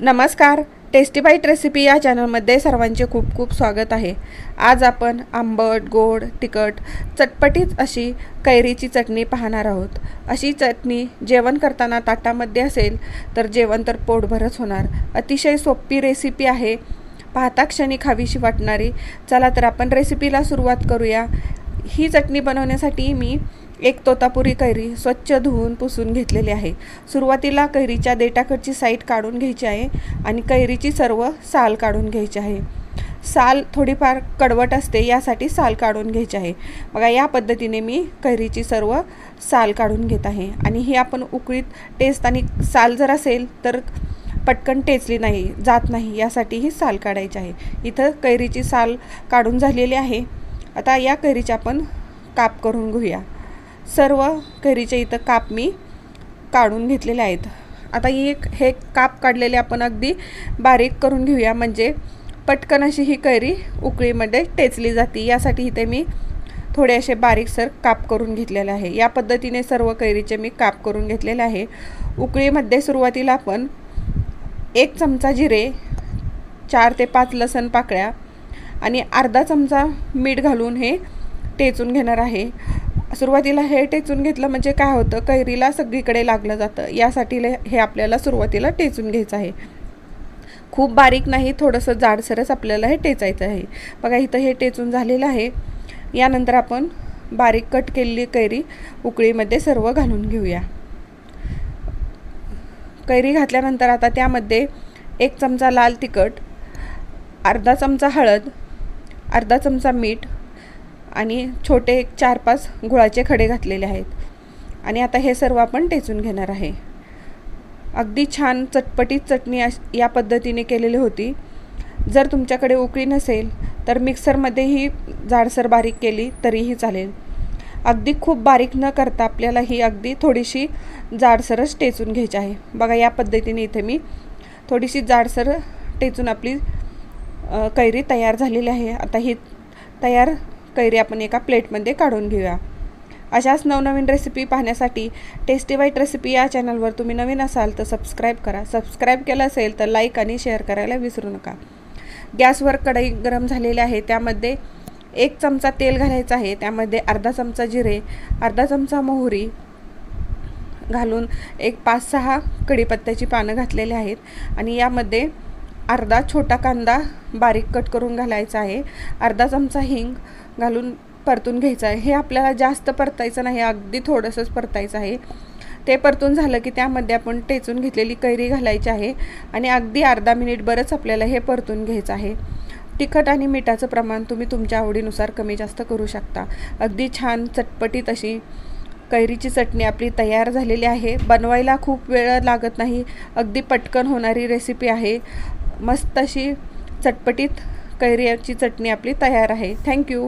नमस्कार. Tasty bite recipe या चॅनलमध्ये सर्वांचे खूप खूप स्वागत आहे. आज आपण आंबट गोड तिखट चटपटीत अशी कैरीची चटणी पाहणार आहोत. अशी चटणी जेवण करताना ताटामध्ये असेल तर जेवण तर पोटभरच होणार. अतिशय सोपी रेसिपी आहे. पाहता क्षणी खावीशी वाटणारी. चला तर आपण रेसिपीला सुरुवात करूया. ही चटणी बनवण्यासाठी मी एक तोतापुरी कैरी स्वच्छ धुवून पुसून घेतलेली आहे. सुरुवातीला कैरीच्या देटाकडची साईट काढून घ्यायची आहे आणि कैरीची सर्व साल काढून घ्यायची आहे. साल थोडीफार कडवट असते यासाठी साल काढून घ्यायची आहे. बघा या पद्धतीने मी कैरीची सर्व साल काढून घेत आहे. आणि ही आपण उकळीत टेस्ट आणि साल जर असेल तर पटकन टेचली नाही जात नाही यासाठी ही साल काढायची आहे. इथं कैरीची साल काढून झालेली आहे. आता या कैरीची आपण काप करून घेऊया. सर्व कैरीचे इथं काप मी काढून घेतलेले आहेत. आता ही एक हे काप काढलेले आपण अगदी बारीक करून घेऊया. म्हणजे पटकन अशी ही कैरी उकळीमध्ये टेचली जाते. यासाठी इथे मी थोडे असे बारीकसर काप करून घेतलेले आहे. या पद्धतीने सर्व कैरीचे मी काप करून घेतलेले आहे. उकळीमध्ये सुरुवातीला आपण एक चमचा जिरे चार ते पाच लसण पाकळ्या आणि अर्धा चमचा मीठ घालून हे टेचून घेणार आहे. सुरुवातीला हे टेचून घेतलं म्हणजे काय होतं कैरीला सगळीकडे लागलं जातं. यासाठी हे आपल्याला सुरुवातीला टेचून घ्यायचं आहे. खूप बारीक नाही थोडंसं जाडसरच आपल्याला हे टेचायचं आहे. बघा इथं हे टेचून झालेलं आहे. यानंतर आपण बारीक कट केलेली कैरी उकळीमध्ये सर्व घालून घेऊया. कैरी घातल्यानंतर आता त्यामध्ये एक चमचा लाल तिखट अर्धा चमचा हळद अर्धा चमचा मीठ आणि छोटे एक चार पाच गुळाचे खडे घातलेले आहेत. आणि आता हे सर्व आपण टेचून घेणार आहे. अगदी छान चटपटीत चटणी या पद्धतीने केलेली होती. जर तुमच्याकडे उकळी नसेल तर मिक्सरमध्येही जाडसर बारीक केली तरीही चालेल. अगदी खूप बारीक न करता आपल्याला ही अगदी थोडीशी जाडसरच टेचून घ्यायची आहे. बघा या पद्धतीने इथे मी थोडीशी जाडसर टेचून आपली कैरी तयार झालेली आहे. आता ही तयार कैरी आपण एका प्लेटमध्ये काढून घेऊया. अशाच नवनवीन रेसिपी पाहण्यासाठी टेस्टी वाईट रेसिपी या चॅनलवर तुम्ही नवीन असाल तर सबस्क्राईब करा. सबस्क्राईब केलं असेल तर लाईक आणि शेअर करायला विसरू नका. गॅसवर कढई गरम झालेली आहे. त्यामध्ये एक चमचा तेल घालायचं आहे. त्यामध्ये अर्धा चमचा जिरे अर्धा चमचा मोहरी घालून एक पाच सहा कढीपत्त्याची पानं घातलेली आहेत. आणि यामध्ये अर्धा छोटा कांदा बारीक कट करून घालायचा आहे. अर्धा चमचा हिंग घालून परतून घ्यायचं आहे. हे आपल्याला जास्त परतायचं नाही अगदी थोडंसंच परतायचं आहे. ते परतून झालं की त्यामध्ये आपण टेचून घेतलेली कैरी घालायची आहे आणि अगदी अर्धा मिनिट बरंच आपल्याला हे परतून घ्यायचं आहे. तिखट आणि मिठाचं प्रमाण तुम्ही तुमच्या आवडीनुसार कमी जास्त करू शकता. अगदी छान चटपटीत अशी कैरीची चटणी आपली तयार झालेली आहे. बनवायला खूप वेळ लागत नाही. अगदी पटकन होणारी रेसिपी आहे. मस्त अशी चटपटीत कैरीची चटणी आपली तयार आहे. थँक्यू